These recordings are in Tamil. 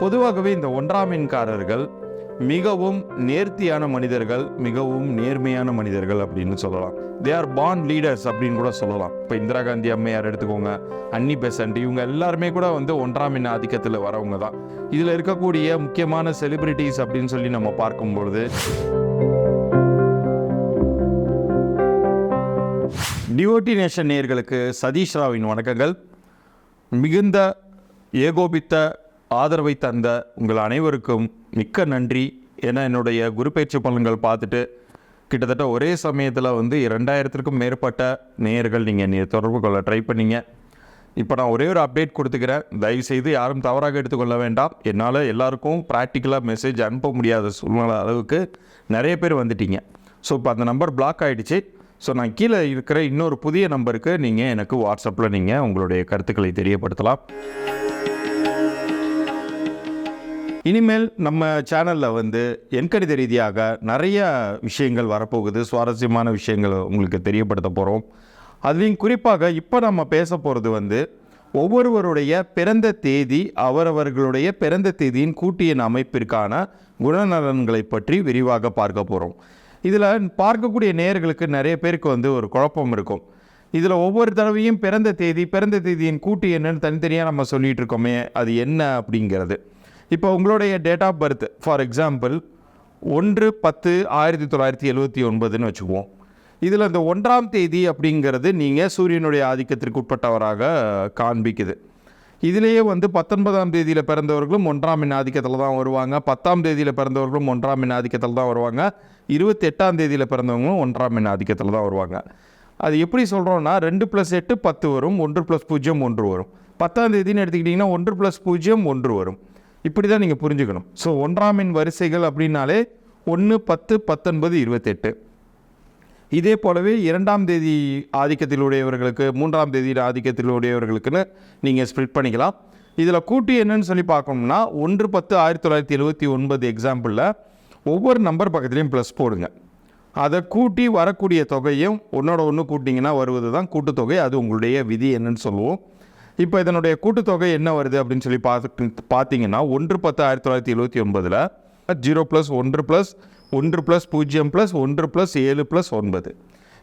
பொதுவாகவே இந்த ஒன்றாம் எண்காரர்கள் மிகவும் நேர்த்தியான மனிதர்கள் மிகவும் நேர்மையான மனிதர்கள் அப்படின்னு சொல்லலாம். தே ஆர் பார்ன் லீடர்ஸ் அப்படின்னு கூட சொல்லலாம். இப்போ இந்திரா காந்தி அம்மையார் எடுத்துக்கோங்க அன்னி பெசன்ட் இவங்க எல்லாருமே கூட வந்து ஒன்றாம் எண் ஆதிக்கத்தில் வரவங்க தான். இதில் இருக்கக்கூடிய முக்கியமான செலிபிரிட்டிஸ் அப்படின்னு சொல்லி நம்ம பார்க்கும்பொழுது டிவோட்டி நேஷன் நேர்களுக்கு சதீஷ் ராவின் வணக்கங்கள். மிகுந்த ஏகோபித்த ஆதரவை தந்த உங்கள் அனைவருக்கும் மிக்க நன்றி ஏன்னா என்னுடைய குரு பயிற்சி பலன்கள் பார்த்துட்டு கிட்டத்தட்ட ஒரே சமயத்தில் வந்து இரண்டாயிரத்திற்கும் மேற்பட்ட நேயர்கள் நீங்கள் நீ தொடர்பு கொள்ள ட்ரை பண்ணீங்க. இப்போ நான் ஒரே ஒரு அப்டேட் கொடுத்துக்கிறேன். தயவுசெய்து யாரும் தவறாக எடுத்துக்கொள்ள வேண்டாம். என்னால் எல்லாருக்கும் ப்ராக்டிக்கலாக மெசேஜ் அனுப்ப முடியாத சூழ்நிலை அளவுக்கு நிறைய பேர் வந்துட்டீங்க. ஸோ இப்போ அந்த நம்பர் பிளாக் ஆகிடுச்சு ஸோ நான் கீழே இருக்கிற இன்னொரு புதிய நம்பருக்கு நீங்கள் எனக்கு வாட்ஸ்அப்பில் நீங்கள் உங்களுடைய கருத்துக்களை தெரியப்படுத்தலாம். இனிமேல் நம்ம சேனலில் வந்து எண்கணித ரீதியாக நிறைய விஷயங்கள் வரப்போகுது சுவாரஸ்யமான விஷயங்கள் உங்களுக்கு தெரியப்படுத்த போகிறோம் அதுலேயும் குறிப்பாக இப்போ நம்ம பேச போகிறது வந்து ஒவ்வொருவருடைய பிறந்த தேதி அவரவர்களுடைய பிறந்த தேதியின் கூட்டியின் அமைப்பிற்கான குணநலன்களை பற்றி விரிவாக பார்க்க போகிறோம் இதில் பார்க்கக்கூடிய நேயர்களுக்கு நிறைய பேருக்கு வந்து ஒரு குழப்பம் இருக்கும். இதில் ஒவ்வொரு தடவையும் பிறந்த தேதி பிறந்த தேதியின் கூட்டு என்னன்னு தனித்தனியாக நம்ம சொல்லிகிட்டு இருக்கோமே அது என்ன அப்படிங்கிறது. இப்போ உங்களுடைய date of birth for example ஒன்று பத்து ஆயிரத்தி தொள்ளாயிரத்தி எழுபத்தி ஒன்பதுன்னு வச்சுக்குவோம். இதில் இந்த ஒன்றாம் தேதி அப்படிங்கிறது நீங்கள் சூரியனுடைய ஆதிக்கத்திற்கு உட்பட்டவராக காண்பிக்குது. இதிலேயே வந்து பத்தொன்பதாம் தேதியில் பிறந்தவர்களும் ஒன்றாம் மின் ஆதிக்கத்தில் தான் வருவாங்க. பத்தாம் தேதியில் பிறந்தவர்களும் ஒன்றாம் மின் ஆதிக்கத்தில் தான் வருவாங்க. இருபத்தெட்டாம் தேதியில் பிறந்தவங்களும் ஒன்றாம் மின் ஆதிக்கத்தில் தான் வருவாங்க. அது எப்படி சொல்கிறோன்னா ரெண்டு ப்ளஸ் எட்டு பத்து வரும் ஒன்று ப்ளஸ் பூஜ்ஜியம் ஒன்று வரும். பத்தாம் தேதின்னு எடுத்துக்கிட்டிங்கன்னா ஒன்று ப்ளஸ் பூஜ்ஜியம் ஒன்று வரும். இப்படி தான் நீங்கள் புரிஞ்சுக்கணும். ஸோ ஒன்றாம் எண் வரிசைகள் அப்படின்னாலே ஒன்று பத்து பத்தொன்பது இருபத்தெட்டு. இதே போலவே இரண்டாம் தேதி ஆதிக்கத்தில் உடையவர்களுக்கு மூன்றாம் தேதி ஆதிக்கத்தில் உடையவர்களுக்குன்னு நீங்கள் ஸ்ப்ளிட் பண்ணிக்கலாம். இதில் கூட்டி என்னன்னு சொல்லி பார்க்கணும்னா ஒன்று பத்து ஆயிரத்தி தொள்ளாயிரத்தி எழுபத்தி ஒன்பது எக்ஸாம்பிளில் ஒவ்வொரு நம்பர் பக்கத்துலேயும் ப்ளஸ் போடுங்க. அதை கூட்டி வரக்கூடிய தொகையும் ஒன்றோட ஒன்று கூட்டிங்கன்னா வருவது தான் கூட்டுத்தொகை அது உங்களுடைய விதி என்னன்னு சொல்லுவோம். இப்போ இதனுடைய கூட்டுத்தொகை என்ன வருது அப்படின்னு சொல்லி பார்த்து பார்த்தீங்கன்னா ஒன்று பத்து ஆயிரத்தி தொள்ளாயிரத்தி எழுபத்தி ஒன்பதில் ஜீரோ ப்ளஸ் ஒன்று ப்ளஸ் ஒன்று ப்ளஸ் பூஜ்ஜியம் ப்ளஸ் ஒன்று ப்ளஸ் ஏழு ப்ளஸ் ஒன்பது.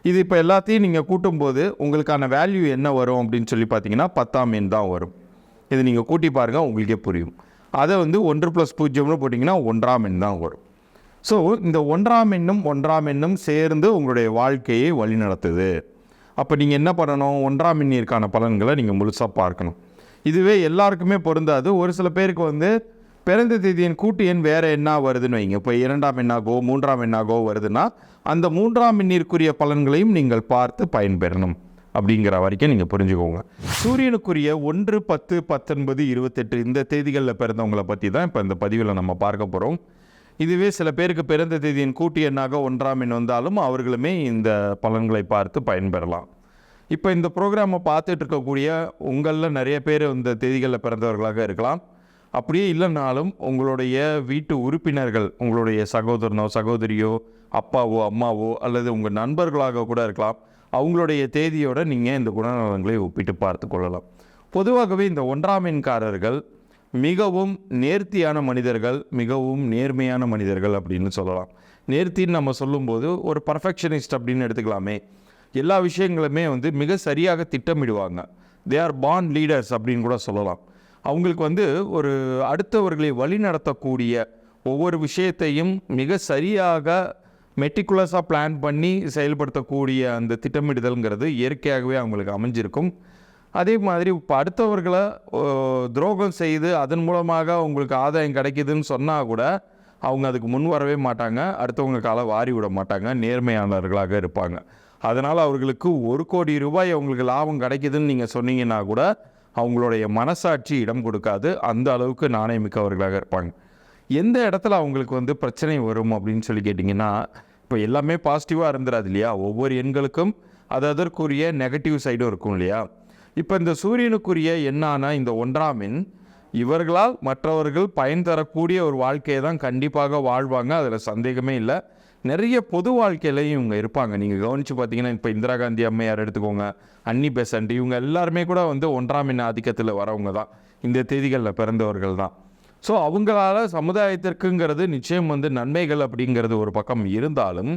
இது இப்போ எல்லாத்தையும் நீங்கள் கூட்டும்போது உங்களுக்கான வேல்யூ என்ன வரும் அப்படின்னு சொல்லி பார்த்தீங்கன்னா பத்தாம் எண் தான் வரும். இது நீங்கள் கூட்டி பாருங்கள் உங்களுக்கே புரியும். அதை வந்து ஒன்று ப்ளஸ் பூஜ்ஜியம்னு போட்டிங்கன்னா ஒன்றாம் எண் தான் வரும். ஸோ இந்த ஒன்றாம் எண்ணும் ஒன்றாம் எண்ணும் சேர்ந்து உங்களுடைய வாழ்க்கையை வழிநடத்துது. அப்போ நீங்கள் என்ன பண்ணணும்? ஒன்றாம் மின்னிற்கான பலன்களை நீங்கள் முழுசாக பார்க்கணும். இதுவே எல்லாருக்குமே பொருந்தாது. ஒரு சில பேருக்கு வந்து பிறந்த தேதியின் கூட்டு எண் வேறு என்ன வருதுன்னு வைங்க. இப்போ இரண்டாம் எண்ணாகோ மூன்றாம் எண்ணாகோ வருதுன்னா அந்த மூன்றாம் எண்ணிற்குரிய பலன்களையும் நீங்கள் பார்த்து பயன்பெறணும் அப்படிங்கிற வரைக்கும் நீங்கள் புரிஞ்சுக்கோங்க. சூரியனுக்குரிய ஒன்று பத்து பத்தொன்பது இருபத்தெட்டு இந்த தேதிகளில் பிறந்தவங்களை பற்றி தான் இப்போ இந்த பதிவில் நம்ம பார்க்க போகிறோம் இதுவே சில பேருக்கு பிறந்த தேதியின் கூட்டு எண்ணாக ஒன்றாம் எண் வந்தாலும் அவர்களுமே இந்த பலன்களை பார்த்து பயன்பெறலாம். இப்போ இந்த ப்ரோக்ராமை பார்த்துட்டு இருக்கக்கூடிய உங்களில் நிறைய பேர் இந்த தேதிகளில் பிறந்தவர்களாக இருக்கலாம். அப்படியே இல்லைனாலும் உங்களுடைய வீட்டு உறுப்பினர்கள் உங்களுடைய சகோதரனோ சகோதரியோ அப்பாவோ அம்மாவோ அல்லது உங்கள் நண்பர்களாக கூட இருக்கலாம். அவங்களுடைய தேதியோடு நீங்கள் இந்த குணநலன்களை ஒப்பிட்டு பார்த்து கொள்ளலாம். பொதுவாகவே இந்த ஒன்றாம் எண்காரர்கள் மிகவும் நேர்த்தியான மனிதர்கள் மிகவும் நேர்மையான மனிதர்கள் அப்படின்னு சொல்லலாம். நேர்த்தின்னு நம்ம சொல்லும்போது ஒரு பர்ஃபெக்ஷனிஸ்ட் அப்படின்னு எடுத்துக்கலாமே. எல்லா விஷயங்களுமே வந்து மிக சரியாக திட்டமிடுவாங்க. தே ஆர் பான் லீடர்ஸ் அப்படின்னு கூட சொல்லலாம். அவங்களுக்கு வந்து ஒரு அடுத்தவர்களை வழிநடத்தக்கூடிய ஒவ்வொரு விஷயத்தையும் மிக சரியாக மெட்டிகுலஸாக பிளான் பண்ணி செயல்படுத்தக்கூடிய அந்த திட்டமிடுதல்ங்கிறது இயற்கையாகவே அவங்களுக்கு அமைஞ்சிருக்கும். அதே மாதிரி இப்போ அடுத்தவர்களை துரோகம் செய்து அதன் மூலமாக அவங்களுக்கு ஆதாயம் கிடைக்குதுன்னு சொன்னால் கூட அவங்க அதுக்கு முன் வரவே மாட்டாங்க. அடுத்தவங்க காலை வாரி விட மாட்டாங்க. நேர்மையானவர்களாக இருப்பாங்க. அதனால் அவர்களுக்கு ஒரு கோடி ரூபாய் அவங்களுக்கு லாபம் கிடைக்குதுன்னு நீங்கள் சொன்னீங்கன்னா கூட அவங்களுடைய மனசாட்சி இடம் கொடுக்காது. அந்த அளவுக்கு நாணயமிக்கவர்களாக இருப்பாங்க. எந்த இடத்துல அவங்களுக்கு வந்து பிரச்சனை வரும் அப்படின்னு சொல்லி கேட்டிங்கன்னா இப்போ எல்லாமே பாசிட்டிவாக இருந்துடாது இல்லையா? ஒவ்வொரு எண்களுக்கும் அது அதற்குரிய நெகட்டிவ் சைடும் இருக்கும் இல்லையா? இப்போ இந்த சூரியனுக்குரிய எண்ணான இந்த ஒன்றாமின் இவர்களால் மற்றவர்கள் பயன் தரக்கூடிய ஒரு வாழ்க்கையை தான் கண்டிப்பாக வாழ்வாங்க அதில் சந்தேகமே இல்லை. நிறைய பொது வாழ்க்கையிலையும் இவங்க இருப்பாங்க. நீங்கள் கவனித்து பார்த்தீங்கன்னா இப்போ இந்திரா காந்தி அம்மையார் எடுத்துக்கோங்க அன்னி பெசண்ட் இவங்க எல்லாருமே கூட வந்து ஒன்றாம் ஆதிக்கத்தில் வரவங்க தான். இந்த தேதிகளில் பிறந்தவர்கள் தான். ஸோ அவங்களால சமுதாயத்திற்குங்கிறது நிச்சயம் வந்து நன்மைகள் அப்படிங்கிறது ஒரு பக்கம் இருந்தாலும்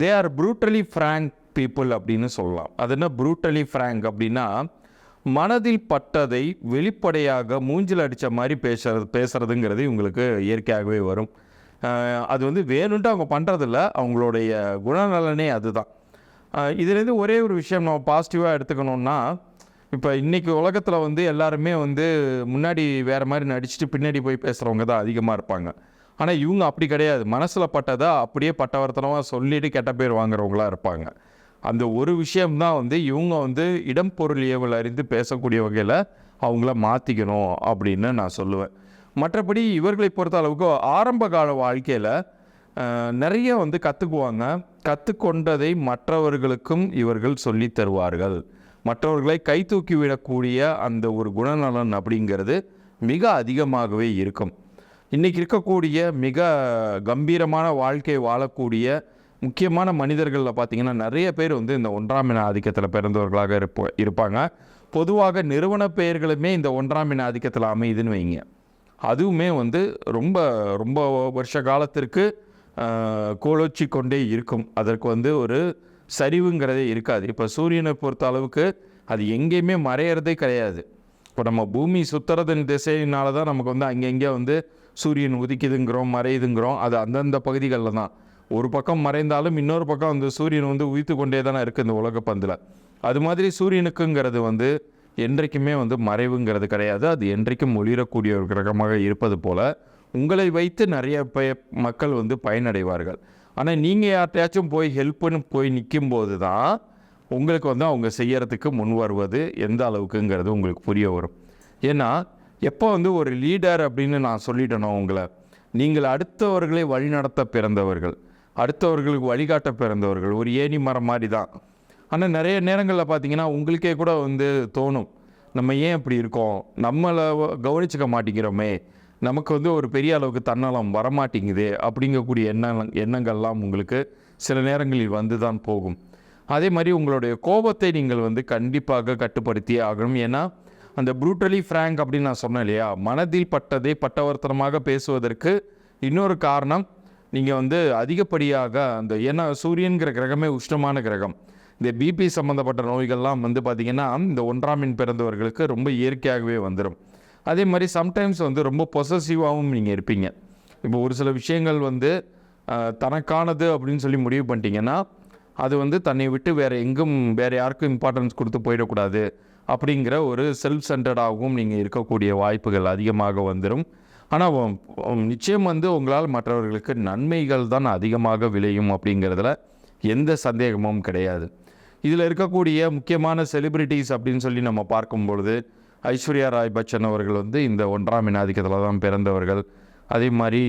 they are brutally frank people அப்படின்னு சொல்லலாம். அது என்ன? ப்ரூட்டலி ஃப்ராங்க் அப்படின்னா மனதில் பட்டதை வெளிப்படையாக மூஞ்சில் அடித்த மாதிரி பேசுறது பேசுகிறதுங்கிறது இவங்களுக்கு இயற்கையாகவே வரும். அது வந்து வேணுன்ட்டு அவங்க பண்ணுறதில்ல அவங்களுடைய குணநலனே அதுதான். இதுலேருந்து ஒரே ஒரு விஷயம் நம்ம பாசிட்டிவாக எடுத்துக்கணும்னா இப்போ இன்றைக்கி உலகத்தில் வந்து எல்லாருமே வந்து முன்னாடி வேறு மாதிரி நடிச்சுட்டு பின்னாடி போய் பேசுகிறவங்க தான் அதிகமாக இருப்பாங்க. ஆனால் இவங்க அப்படி கிடையாது. மனசில் பட்டதை அப்படியே பட்டவர்த்தனமாக சொல்லிவிட்டு கெட்ட பேர் வாங்குறவங்களா இருப்பாங்க. அந்த ஒரு விஷயம்தான் வந்து இவங்க வந்து இடம் பொருள் ஏவல் அறிந்து பேசக்கூடிய வகையில் அவங்கள மாற்றிக்கணும் அப்படின்னு நான் சொல்லுவேன். மற்றபடி இவர்களை பொறுத்த அளவுக்கு ஆரம்ப கால வாழ்க்கையில் நிறைய வந்து கற்றுக்குவாங்க கற்றுக்கொண்டதை மற்றவர்களுக்கும் இவர்கள் சொல்லி தருவார்கள். மற்றவர்களை கை தூக்கி விடக்கூடிய அந்த ஒரு குணநலன் அப்படிங்கிறது மிக அதிகமாகவே இருக்கும். இன்றைக்கி இருக்கக்கூடிய மிக கம்பீரமான வாழ்க்கை வாழக்கூடிய முக்கியமான மனிதர்களில் பார்த்தீங்கன்னா நிறைய பேர் வந்து இந்த ஒன்றாம் இன ஆதிக்கத்தில் பிறந்தவர்களாக இருப்ப இருப்பாங்க. பொதுவாக நிறுவன பெயர்களுமே இந்த ஒன்றாம் இன ஆதிக்கத்தில் அமையுதுன்னு வைங்க. அதுவுமே வந்து ரொம்ப ரொம்ப வருஷ காலத்திற்கு கோலோச்சி கொண்டே இருக்கும். அதற்கு வந்து ஒரு சரிவுங்கிறதே இருக்காது. இப்போ சூரியனை பொறுத்த அளவுக்கு அது எங்கேயுமே மறையிறதே கிடையாது. இப்போ நம்ம பூமி சுத்துறதன் திசையினால தான் நமக்கு வந்து அங்கங்கே வந்து சூரியன் உதிக்குதுங்கிறோம் மறையுதுங்கிறோம். அது அந்தந்த பகுதிகளில் தான். ஒரு பக்கம் மறைந்தாலும் இன்னொரு பக்கம் அந்த சூரியன் வந்து உயித்து கொண்டே தானே இருக்குது இந்த உலக பந்தில். அது மாதிரி சூரியனுக்குங்கிறது வந்து என்றைக்குமே வந்து மறைவுங்கிறது கிடையாது. அது என்றைக்கும் ஒளிரக்கூடிய ஒரு கிரகமாக இருப்பது போல் உங்களை வைத்து நிறைய பய மக்கள் வந்து பயனடைவார்கள். ஆனால் நீங்கள் யார்கிட்டயாச்சும் போய் ஹெல்ப்னு போய் நிற்கும்போது தான் உங்களுக்கு வந்து அவங்க செய்யறதுக்கு முன் வருவது எந்த அளவுக்குங்கிறது உங்களுக்கு புரிய வரும். ஏன்னா எப்போ வந்து ஒரு லீடர் அப்படின்னு நான் சொல்லிட்டேனோ உங்களை நீங்கள் அடுத்தவர்களை வழிநடத்த பிறந்தவர்கள். அடுத்தவர்களுக்கு வழிகாட்ட பிறந்தவர்கள். ஒரு ஏணி மரம் மாதிரி தான் ஆனால் நிறைய நேரங்களில் பார்த்தீங்கன்னா உங்களுக்கே கூட வந்து தோணும். நம்ம ஏன் இப்படி இருக்கோம்? நம்மளை கவனிச்சுக்க மாட்டேங்கிறோமே. நமக்கு வந்து ஒரு பெரிய அளவுக்கு தன்னலம் வரமாட்டேங்குது அப்படிங்கக்கூடிய எண்ண எண்ணங்கள்லாம் உங்களுக்கு சில நேரங்களில் வந்து தான் போகும். அதே மாதிரி உங்களுடைய கோபத்தை நீங்கள் வந்து கண்டிப்பாக கட்டுப்படுத்தியே ஆகணும். ஏன்னா அந்த ப்ரூட்டலி ஃப்ராங்க் அப்படின்னு நான் சொன்னேன் இல்லையா? மனதில் பட்டதை பட்டவர்த்தனமாக பேசுவதற்கு இன்னொரு காரணம் நீங்கள் வந்து அதிகப்படியாக அந்த ஏன்னா சூரியன்கிற கிரகமே உஷ்ணமான கிரகம். இந்த பிபி சம்மந்தப்பட்ட நோய்கள்லாம் வந்து பார்த்திங்கன்னா இந்த ஒன்றாம் மீன் பிறந்தவர்களுக்கு ரொம்ப இயற்கையாகவே வந்துடும் அதே மாதிரி சம்டைம்ஸ் வந்து ரொம்ப பொசசிவாகவும் நீங்கள் இருப்பீங்க. இப்போ ஒரு சில விஷயங்கள் வந்து தனக்கானது அப்படின்னு சொல்லி முடிவு பண்ணிட்டீங்கன்னா அது வந்து தன்னை விட்டு வேறு எங்கும் வேறு யாருக்கும் இம்பார்ட்டன்ஸ் கொடுத்து போயிடக்கூடாது. அப்படிங்கிற ஒரு செல்ஃப் சென்டர்டாகவும் நீங்கள் இருக்கக்கூடிய வாய்ப்புகள் அதிகமாக வந்துடும் ஆனால் நிச்சயம் வந்து உங்களால் மற்றவர்களுக்கு நன்மைகள் தான் அதிகமாக விளையும் அப்படிங்கிறதுல எந்த சந்தேகமும் கிடையாது. இதில் இருக்கக்கூடிய முக்கியமான செலிபிரிட்டிஸ் அப்படின்னு சொல்லி நம்ம பார்க்கும் பொழுது ஐஸ்வர்யா ராய் பச்சன் அவர்கள் வந்து இந்த ஒன்றாம் இனாதிக்கத்தில் தான் பிறந்தவர்கள். அதே மாதிரி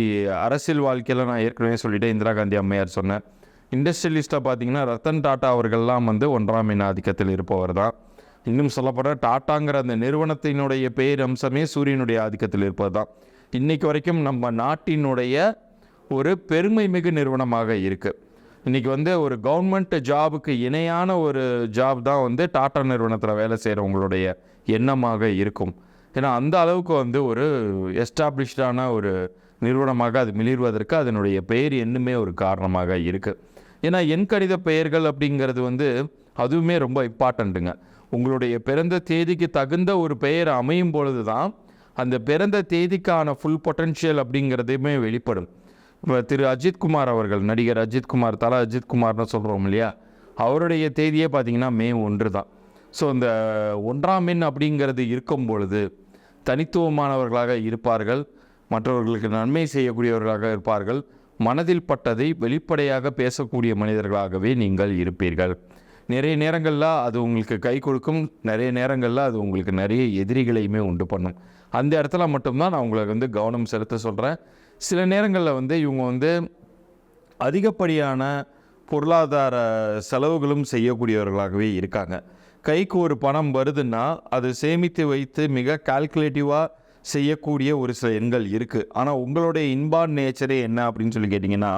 அரசியல் வாழ்க்கையில் நான் ஏற்கனவே சொல்லிவிட்டேன் இந்திரா காந்தி அம்மையார் சொன்னேன் இண்டஸ்ட்ரியலிஸ்ட்டாக பார்த்தீங்கன்னா ரத்தன் டாட்டா அவர்கள்லாம் வந்து ஒன்றாம் இனாதிக்கத்தில் இருப்பவர் தான். இன்னும் சொல்லப்போனால் டாட்டாங்கிற அந்த நிறுவனத்தினுடைய பேர் அம்சமே சூரியனுடைய ஆதிக்கத்தில் இருப்பது தான் இன்றைக்கு வரைக்கும் நம்ம நாட்டினுடைய ஒரு பெருமை மிகு நிறுவனமாக இருக்குது இன்றைக்கி வந்து ஒரு கவர்மெண்ட் ஜாபுக்கு இணையான ஒரு ஜாப் தான் வந்து டாடா நிறுவனத்தில் வேலை செய்கிறவங்களுடைய எண்ணமாக இருக்கும். ஏன்னா அந்த அளவுக்கு வந்து ஒரு எஸ்டாப்ளிஷ்டான ஒரு நிறுவனமாக அது மிளிர்வதற்கு அதனுடைய பெயர் இன்னுமே ஒரு காரணமாக இருக்குது ஏன்னா எண்கணித பெயர்கள் அப்படிங்கிறது வந்து அதுவுமே ரொம்ப இம்பார்ட்டண்ட்டுங்க உங்களுடைய பிறந்த தேதிக்கு தகுந்த ஒரு பெயர் அமையும் பொழுது தான் அந்த பிறந்த தேதிக்கான ஃபுல் பொட்டன்ஷியல் அப்படிங்கிறதையுமே வெளிப்படும். இப்போ திரு அஜித்குமார் அவர்கள் நடிகர் அஜித்குமார் தல அஜித்குமார்னு சொல்கிறோம் இல்லையா? அவருடைய தேதியே பார்த்தீங்கன்னா மே ஒன்று தான். ஸோ இந்த ஒன்றாம் எண் அப்படிங்கிறது இருக்கும் பொழுது தனித்துவமானவர்களாக இருப்பார்கள் மற்றவர்களுக்கு நன்மை செய்யக்கூடியவர்களாக இருப்பார்கள் மனதில் பட்டதை வெளிப்படையாக பேசக்கூடிய மனிதர்களாகவே நீங்கள் இருப்பீர்கள். நிறைய நேரங்களில் அது உங்களுக்கு கை கொடுக்கும். நிறைய நேரங்களில் அது உங்களுக்கு நிறைய எதிரிகளையுமே உண்டு பண்ணும். அந்த இடத்துல மட்டும்தான் நான் உங்களுக்கு வந்து கவனம் செலுத்த சொல்கிறேன் சில நேரங்களில் வந்து இவங்க வந்து அதிகப்படியான பொருளாதார செலவுகளும் செய்யக்கூடியவர்களாகவே இருக்காங்க. கைக்கு ஒரு பணம் வருதுன்னா அது சேமித்து வைத்து மிக கால்குலேட்டிவாக செய்யக்கூடிய ஒரு சில எண்கள் இருக்குது ஆனால் உங்களுடைய இன்பான் நேச்சரே என்ன அப்படின்னு சொல்லி கேட்டிங்கன்னா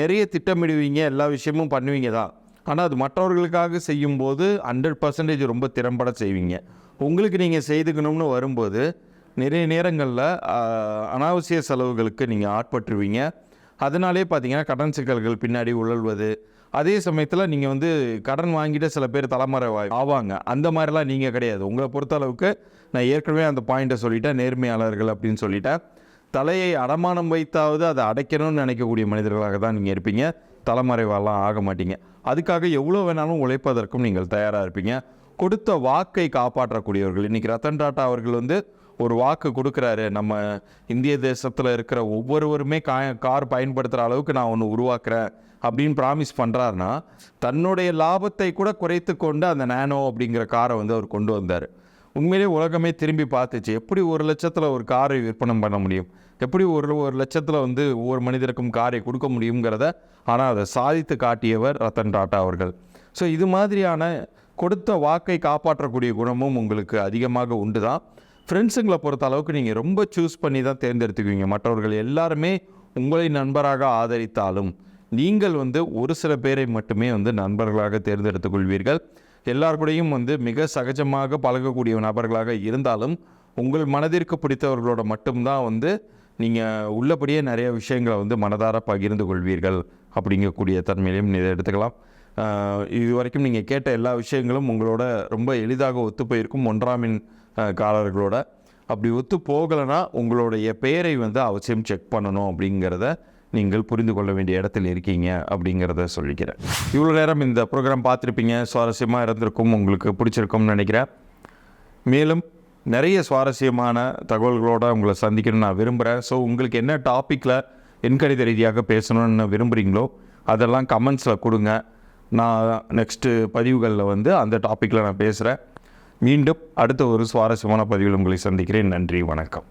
நிறைய திட்டமிடுவீங்க எல்லா விஷயமும் பண்ணுவீங்க தான். ஆனால் அது மற்றவர்களுக்காக செய்யும்போது ஹண்ட்ரட் பர்சன்டேஜ் ரொம்ப திறம்பட செய்வீங்க. உங்களுக்கு நீங்கள் செய்துக்கணும்னு வரும்போது நிறைய நேரங்களில் அனாவசிய செலவுகளுக்கு நீங்கள் ஆட்பட்டுருவீங்க. அதனாலே பார்த்தீங்கன்னா கடன் சிக்கல்கள் பின்னாடி உழல்வது. அதே சமயத்தில் நீங்கள் வந்து கடன் வாங்கிட்டு சில பேர் தலைமறை ஆவாங்க. அந்த மாதிரிலாம் நீங்கள் கிடையாது. உங்களை பொறுத்தளவுக்கு நான் ஏற்கனவே அந்த பாயிண்ட்டை சொல்லிட்டேன் நேர்மையாளர்கள் அப்படின்னு சொல்லிட்டேன். தலையை அடமானம் வைத்தாவது அதை அடைக்கணும்னு நினைக்கக்கூடிய மனிதர்களாக தான் நீங்கள் இருப்பீங்க. தலைமறைவாலாம் ஆக மாட்டீங்க. அதுக்காக எவ்வளோ வேணாலும் உழைப்பதற்கும் நீங்கள் தயாராக இருப்பீங்க. கொடுத்த வாக்கை காப்பாற்றக்கூடியவர்கள். இன்றைக்கி ரத்தன் டாட்டா அவர்கள் வந்து ஒரு வாக்கு கொடுக்குறாரு. நம்ம இந்திய தேசத்தில் இருக்கிற ஒவ்வொருவருமே கா கார் பயன்படுத்துகிற அளவுக்கு நான் ஒன்று உருவாக்குறேன் அப்படின்னு ப்ராமிஸ் பண்ணுறாருன்னா தன்னுடைய லாபத்தை கூட குறைத்து கொண்டு அந்த நானோ அப்படிங்கிற காரை வந்து அவர் கொண்டு வந்தார். உண்மையிலே உலகமே திரும்பி பார்த்துச்சு. எப்படி ஒரு லட்சத்தில் ஒரு காரை விற்பனை பண்ண முடியும்? எப்படி ஒரு ஒரு லட்சத்தில் வந்து ஒவ்வொரு மனிதருக்கும் காரை கொடுக்க முடியுங்கிறத ஆனால் அதை சாதித்து காட்டியவர் ரத்தன் டாட்டா அவர்கள். ஸோ இது மாதிரியான கொடுத்த வாக்கை காப்பாற்றக்கூடிய குணமும் உங்களுக்கு அதிகமாக உண்டு தான் ஃப்ரெண்ட்ஸுங்களை பொறுத்த அளவுக்கு நீங்கள் ரொம்ப சூஸ் பண்ணி தான் தேர்ந்தெடுத்துக்குவீங்க. மற்றவர்கள் எல்லாருமே உங்களை நண்பராக ஆதரித்தாலும் நீங்கள் வந்து ஒரு சில பேரை மட்டுமே வந்து நண்பர்களாக தேர்ந்தெடுத்துக் கொள்வீர்கள் எல்லாருக்கூடையும் வந்து மிக சகஜமாக பழகக்கூடிய நபர்களாக இருந்தாலும் உங்கள் மனதிற்கு பிடித்தவர்களோட மட்டும்தான் வந்து நீங்கள் உள்ளபடியே நிறைய விஷயங்களை வந்து மனதார பகிர்ந்து கொள்வீர்கள் அப்படிங்கக்கூடிய தன்மையிலையும் இதை எடுத்துக்கலாம். இது வரைக்கும் நீங்கள் கேட்ட எல்லா விஷயங்களும் உங்களோட ரொம்ப எளிதாக ஒத்து போயிருக்கும் ஒன்றாமின் காரர்களோட. அப்படி ஒத்து போகலைன்னா உங்களுடைய பெயரை வந்து அவசியம் செக் பண்ணணும் அப்படிங்கிறத நீங்கள் புரிந்து கொள்ள வேண்டிய இடத்துல இருக்கீங்க அப்படிங்கிறத சொல்லிக்கிறேன். இவ்வளோ நேரம் இந்த ப்ரோக்ராம் பார்த்துருப்பீங்க. சுவாரஸ்யமாக இருந்திருக்கும் உங்களுக்கு பிடிச்சிருக்கும்னு நினைக்கிறேன். மேலும் நிறைய சுவாரஸ்யமான தகவல்களோடு உங்களை சந்திக்கணும்னு நான் விரும்புகிறேன் ஸோ உங்களுக்கு என்ன டாப்பிக்கில் எண்கணித ரீதியாக பேசணும்னு விரும்புகிறீங்களோ அதெல்லாம் கமெண்ட்ஸில் கொடுங்க. நான் நெக்ஸ்ட்டு பதிவுகளில் வந்து அந்த டாப்பிக்கில் நான் பேசுகிறேன் மீண்டும் அடுத்த ஒரு சுவாரஸ்யமான பதிவில் உங்களை சந்திக்கிறேன். நன்றி வணக்கம்.